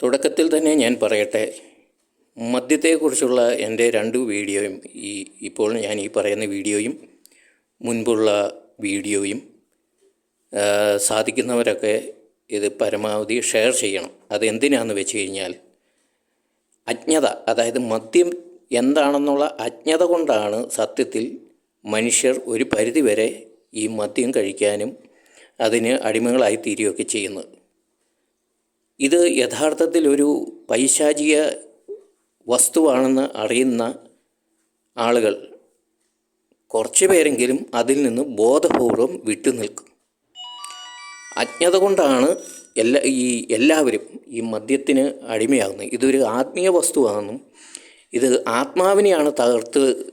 തുടക്കത്തിൽ തന്നെ ഞാൻ പറയട്ടെ മദ്യത്തെക്കുറിച്ചുള്ള എന്റെ രണ്ട് വീഡിയോയും ഈ ഇപ്പോൾ ഞാൻ ഈ പറയുന്ന വീഡിയോയും മുൻപുള്ള വീഡിയോയും സാധിക്കുന്നവരൊക്കെ ഇത് പരമാവധി ഷെയർ ചെയ്യണം. അതെന്തിനാന്ന് വെച്ച് കഴിഞ്ഞാൽ അജ്ഞത അതായത് മദ്യം എന്താണെന്നുള്ള അജ്ഞത കൊണ്ടാണ് സത്യത്തിൽ മനുഷ്യർ ഒരു പരിധിവരെ ഈ മദ്യം കഴിക്കാനും അതിന് അടിമകളായി തീരുകയൊക്കെ ചെയ്യുന്നത്. ഇത് യഥാർത്ഥത്തിൽ ഒരു പൈശാചിക വസ്തുവാണെന്ന് അറിയുന്ന ആളുകൾ കുറച്ച് പേരെങ്കിലും അതിൽ നിന്ന് ബോധപൂർവം വിട്ടുനിൽക്കും അജ്ഞത കൊണ്ടാണ് എല്ലാ ഈ എല്ലാവരും ഈ മദ്യത്തിന് അടിമയാകുന്നത്. ഇതൊരു ആത്മീയ വസ്തുവാണെന്നും ഇത് ആത്മാവിനെയാണ് തകർത്ത്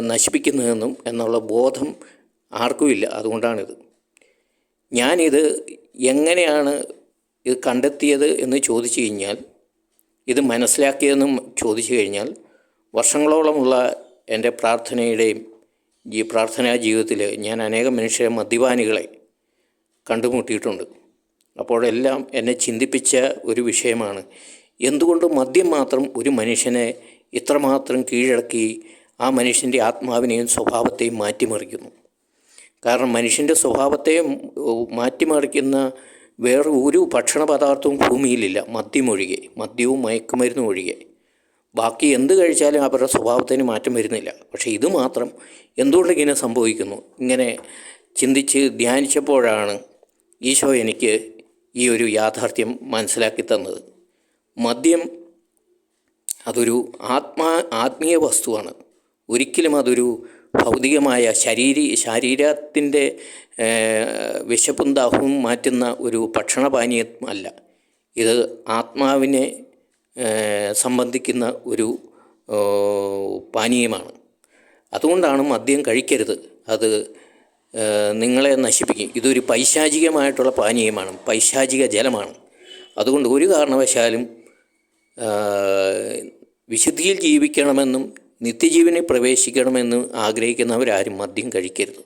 നശിപ്പിക്കുന്നതെന്നും എന്നുള്ള ബോധം ആർക്കുമില്ല. അതുകൊണ്ടാണിത്. ഞാനിത് എങ്ങനെയാണ് ഇത് കണ്ടെത്തിയത് എന്ന് ചോദിച്ചു കഴിഞ്ഞാൽ ഇത് മനസ്സിലാക്കിയതെന്നും ചോദിച്ചു കഴിഞ്ഞാൽ വർഷങ്ങളോളമുള്ള എന്റെ പ്രാർത്ഥനയുടെയും ഈ പ്രാർത്ഥനാ ജീവിതത്തിൽ ഞാൻ അനേകം മനുഷ്യരെ മദ്യപാനികളെ കണ്ടുമുട്ടിയിട്ടുണ്ട്. അപ്പോഴെല്ലാം എന്നെ ചിന്തിപ്പിച്ച ഒരു വിഷയമാണ് എന്തുകൊണ്ട് മദ്യം മാത്രം ഒരു മനുഷ്യനെ ഇത്രമാത്രം കീഴടക്കി ആ മനുഷ്യന്റെ ആത്മാവിനെയും സ്വഭാവത്തെയും മാറ്റിമറിക്കുന്നു? കാരണം മനുഷ്യന്റെ സ്വഭാവത്തെ മാറ്റിമറിക്കുന്ന വേറെ ഒരു ഭക്ഷണ പദാർത്ഥവും ഭൂമിയിലില്ല. മദ്യമൊഴികെ മദ്യവും മയക്കുമരുന്നും ഒഴികെ. ബാക്കി എന്ത് കഴിച്ചാലും അവരുടെ സ്വഭാവത്തിന് മാറ്റം വരുന്നില്ല. പക്ഷേ ഇത് മാത്രം എന്തുകൊണ്ട് ഇങ്ങനെ സംഭവിക്കുന്നു? ഇങ്ങനെ ചിന്തിച്ച് ധ്യാനിച്ചപ്പോഴാണ് ഈശോ എനിക്ക് ഈ ഒരു യാഥാർത്ഥ്യം മനസ്സിലാക്കി തന്നത്. മദ്യം അതൊരു ആത്മാ ആത്മീയ വസ്തുവാണ്. ഒരിക്കലും അതൊരു ഭൗതികമായ ശരീരി ശരീരത്തിന്റെ വിശപ്പും ദാഹവും മാറ്റുന്ന ഒരു ഭക്ഷണപാനീയം അല്ല. ഇത് ആത്മാവിനെ സംബന്ധിക്കുന്ന ഒരു പാനീയമാണ്. അതുകൊണ്ടാണ് മദ്യം കഴിക്കരുത്. അത് നിങ്ങളെ നശിപ്പിക്കും. ഇതൊരു പൈശാചികമായിട്ടുള്ള പാനീയമാണ്. പൈശാചിക ജലമാണ്. അതുകൊണ്ട് ഒരു കാരണവശാലും വിശുദ്ധിയിൽ ജീവിക്കണമെന്നും നിത്യജീവനിൽ പ്രവേശിക്കണമെന്ന് ആഗ്രഹിക്കുന്നവരാരും മദ്യം കഴിക്കരുത്.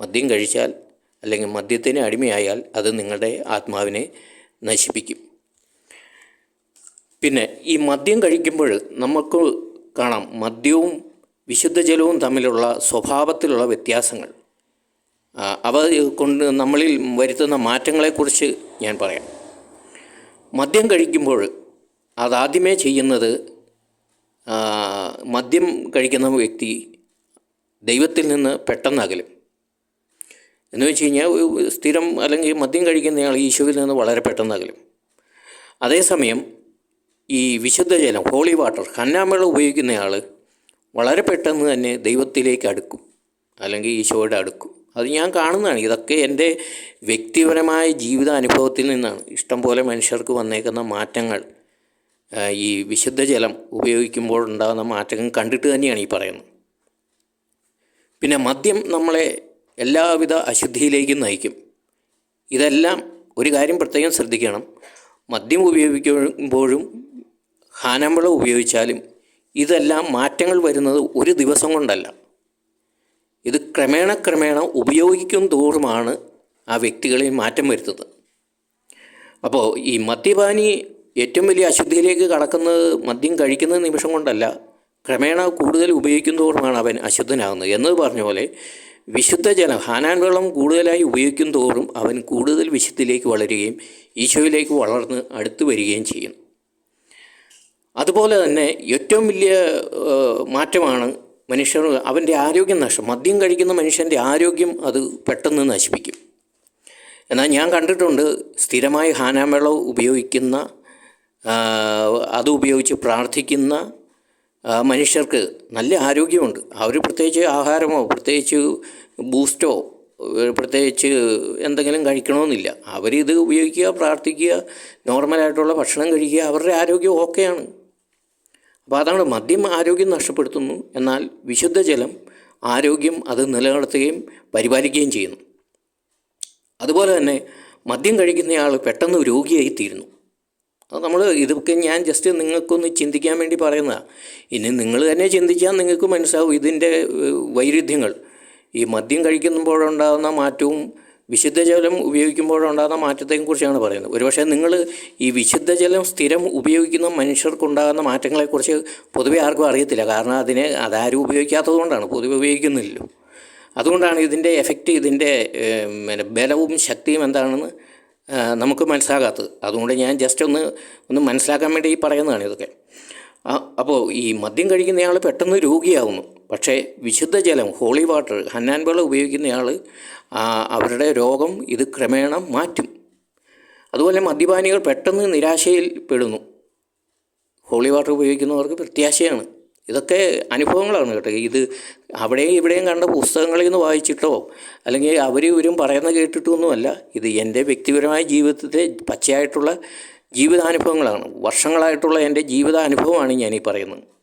മദ്യം കഴിച്ചാൽ അല്ലെങ്കിൽ മദ്യത്തിന് അടിമയായാൽ അത് നിങ്ങളുടെ ആത്മാവിനെ നശിപ്പിക്കും. പിന്നെ ഈ മദ്യം കഴിക്കുമ്പോൾ നമുക്ക് കാണാം മദ്യവും വിശുദ്ധ ജലവും തമ്മിലുള്ള സ്വഭാവത്തിലുള്ള വ്യത്യാസങ്ങൾ. അവ കൊണ്ട് നമ്മളിൽ വരുത്തുന്ന മാറ്റങ്ങളെക്കുറിച്ച് ഞാൻ പറയാം. മദ്യം കഴിക്കുമ്പോൾ അതാദ്യമേ ചെയ്യുന്നത് മദ്യം കഴിക്കുന്ന വ്യക്തി ദൈവത്തിൽ നിന്ന് പെട്ടെന്ന് അകലും എന്ന് വെച്ച് കഴിഞ്ഞാൽ സ്ഥിരം അല്ലെങ്കിൽ മദ്യം കഴിക്കുന്നയാൾ ഈശോയിൽ നിന്ന് വളരെ പെട്ടെന്ന് അകലും അതേസമയം ഈ വിശുദ്ധ ജലം ഹോളി വാട്ടർ കന്നാമ്പെള്ളം ഉപയോഗിക്കുന്നയാൾ വളരെ പെട്ടെന്ന് തന്നെ ദൈവത്തിലേക്ക് അടുക്കും. അല്ലെങ്കിൽ ഈശോയുടെ അടുക്കും. അത് ഞാൻ കാണുന്നതാണ്. ഇതൊക്കെ എന്റെ വ്യക്തിപരമായ ജീവിത അനുഭവത്തിൽ നിന്നാണ്. ഇഷ്ടംപോലെ മനുഷ്യർക്ക് വന്നേക്കുന്ന മാറ്റങ്ങൾ. ഈ വിശുദ്ധ ജലം ഉപയോഗിക്കുമ്പോൾ ഉണ്ടാകുന്ന മാറ്റങ്ങൾ കണ്ടിട്ട് തന്നെയാണ് ഈ പറയുന്നത്. പിന്നെ മദ്യം നമ്മളെ എല്ലാവിധ അശുദ്ധിയിലേക്കും നയിക്കും. ഇതെല്ലാം ഒരു കാര്യം പ്രത്യേകം ശ്രദ്ധിക്കണം. മദ്യം ഉപയോഗിക്കുമ്പോഴും ഹാനമ്പളം ഉപയോഗിച്ചാലും ഇതെല്ലാം മാറ്റങ്ങൾ വരുന്നത് ഒരു ദിവസം കൊണ്ടല്ല. ഇത് ക്രമേണ ക്രമേണ ഉപയോഗിക്കും തോറുമാണ് ആ വ്യക്തികളിൽ മാറ്റം വരുത്തുന്നത്. അപ്പോൾ ഈ മദ്യപാനി ഏറ്റവും വലിയ അശുദ്ധിയിലേക്ക് കടക്കുന്നത് മദ്യം കഴിക്കുന്ന നിമിഷം കൊണ്ടല്ല ക്രമേണ കൂടുതൽ ഉപയോഗിക്കുന്നതോറുമാണ് അവൻ അശുദ്ധനാകുന്നത്. എന്നത് പറഞ്ഞ പോലെ വിശുദ്ധ ജലം ഹാനാൻ വെള്ളം കൂടുതലായി ഉപയോഗിക്കും തോറും അവൻ കൂടുതൽ വിശുദ്ധിയിലേക്ക് വളരുകയും ഈശോയിലേക്ക് വളർന്ന് അടുത്തു വരികയും ചെയ്യുന്നു അതുപോലെ തന്നെ ഏറ്റവും വലിയ മാറ്റമാണ് മനുഷ്യർ അവന്റെ ആരോഗ്യം നഷ്ടം. മദ്യം കഴിക്കുന്ന മനുഷ്യന്റെ ആരോഗ്യം അത് പെട്ടെന്ന് നശിപ്പിക്കും. എന്നാൽ ഞാൻ കണ്ടിട്ടുണ്ട് സ്ഥിരമായി ഹാനാൻ വെള്ളം ഉപയോഗിക്കുന്ന അത് ഉപയോഗിച്ച് പ്രാർത്ഥിക്കുന്ന മനുഷ്യർക്ക് നല്ല ആരോഗ്യമുണ്ട്. അവർ പ്രത്യേകിച്ച് ആഹാരമോ പ്രത്യേകിച്ച് ബൂസ്റ്റോ പ്രത്യേകിച്ച് എന്തെങ്കിലും കഴിക്കണമെന്നില്ല. അവരിത് ഉപയോഗിക്കുക പ്രാർത്ഥിക്കുക നോർമലായിട്ടുള്ള ഭക്ഷണം കഴിക്കുക അവരുടെ ആരോഗ്യം ഓക്കെയാണ്. അപ്പോൾ അതാണ് മദ്യം ആരോഗ്യം നഷ്ടപ്പെടുത്തുന്നു. എന്നാൽ വിശുദ്ധ ജലം ആരോഗ്യം അത് നിലനിർത്തുകയും പരിപാലിക്കുകയും ചെയ്യുന്നു. അതുപോലെ തന്നെ മദ്യം കഴിക്കുന്നയാൾ പെട്ടെന്ന് രോഗിയായി തീരുന്നു അത് നമ്മൾ ഇതൊക്കെ ഞാൻ ജസ്റ്റ് നിങ്ങൾക്കൊന്ന് ചിന്തിക്കാൻ വേണ്ടി പറയുന്നതാണ് ഇനി നിങ്ങൾ തന്നെ ചിന്തിച്ചാൽ നിങ്ങൾക്ക് മനസ്സിലാവും ഇതിന്റെ വൈരുദ്ധ്യങ്ങൾ. ഈ മദ്യം കഴിക്കുമ്പോഴുണ്ടാകുന്ന മാറ്റവും വിശുദ്ധജലം ഉപയോഗിക്കുമ്പോഴുണ്ടാകുന്ന മാറ്റത്തെക്കുറിച്ചാണ് പറയുന്നത്. ഒരുപക്ഷെ നിങ്ങൾ ഈ വിശുദ്ധജലം സ്ഥിരം ഉപയോഗിക്കുന്ന മനുഷ്യർക്കുണ്ടാകുന്ന മാറ്റങ്ങളെക്കുറിച്ച് പൊതുവെ ആർക്കും അറിയത്തില്ല. കാരണം അതിനെ അതാരും ഉപയോഗിക്കാത്തത് കൊണ്ടാണ് പൊതുവെ ഉപയോഗിക്കുന്നില്ലല്ലോ. അതുകൊണ്ടാണ് ഇതിന്റെ എഫക്റ്റ് ഇതിന്റെ ബലവും ശക്തിയും എന്താണെന്ന് നമുക്ക് മനസ്സിലാകാത്തത്. അതുകൊണ്ട് ഞാൻ ജസ്റ്റ് ഒന്ന് ഒന്ന് മനസ്സിലാക്കാൻ വേണ്ടി ഈ പറയുന്നതാണ് ഇതൊക്കെ. അപ്പോൾ ഈ മദ്യം കഴിക്കുന്നയാൾ പെട്ടെന്ന് രോഗിയാവുന്നു. പക്ഷേ വിശുദ്ധ ജലം ഹോളി വാട്ടർ ഹന്നാൻ വെള്ളം ഉപയോഗിക്കുന്നയാൾ അവരുടെ രോഗം ഇത് ക്രമേണ മാറ്റും. അതുപോലെ മദ്യപാനികൾ പെട്ടെന്ന് നിരാശയിൽ പെടുന്നു ഹോളി വാട്ടർ ഉപയോഗിക്കുന്നവർക്ക് പ്രത്യാശയാണ്. ഇതൊക്കെ അനുഭവങ്ങളാണ് കേട്ടോ. ഇത് അവിടെയും ഇവിടെയും കണ്ട പുസ്തകങ്ങളിൽ നിന്ന് വായിച്ചിട്ടോ അല്ലെങ്കിൽ അവർ ഇവരും പറയുന്ന കേട്ടിട്ടൊന്നുമല്ല. ഇത് എന്റെ വ്യക്തിപരമായ ജീവിതത്തിലെ പച്ചയായിട്ടുള്ള ജീവിതാനുഭവങ്ങളാണ്. വർഷങ്ങളായിട്ടുള്ള എന്റെ ജീവിതാനുഭവമാണ് ഞാൻ ഈ പറയുന്നത്.